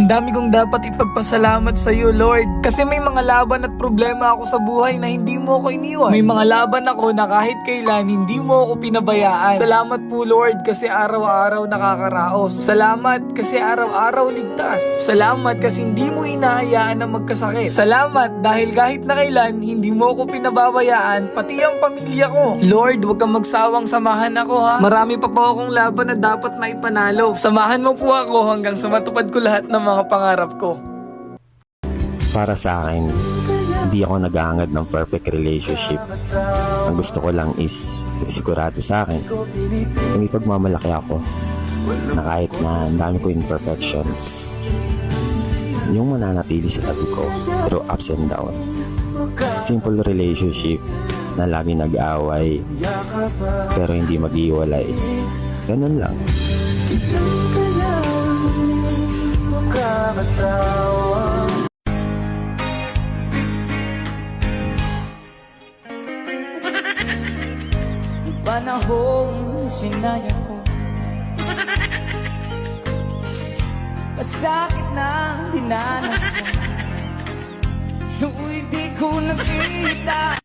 Ang dami kong dapat ipagpasalamat sa iyo, Lord. Kasi may mga laban at problema ako sa buhay na hindi mo ako iniwan. May mga laban ako na kahit kailan hindi mo ako pinabayaan. Salamat po, Lord, kasi araw-araw nakakaraos. Salamat kasi araw-araw ligtas. Salamat kasi hindi mo hinahayaan na magkasakit. Salamat dahil kahit na kailan hindi mo ako pinababayaan, pati ang pamilya ko. Lord, huwag kang magsawang samahan ako ha. Marami pa po akong laban na dapat maipanalo. Samahan mo po ako hanggang sa matupad ko lahat ng mga pangarap ko. Para sa akin, hindi ako nag-aangad ng perfect relationship. Ang gusto ko lang is sigurado sa akin na may pagmamalaki ako na kahit na ang dami ko imperfections, yung mananatili sa tabi ko through ups and down. Simple relationship na lagi nag-aaway pero hindi mag-iwalay. Ganun lang. Panahong sinayang ko. Masakit na dinanas mo Nung di ko nakita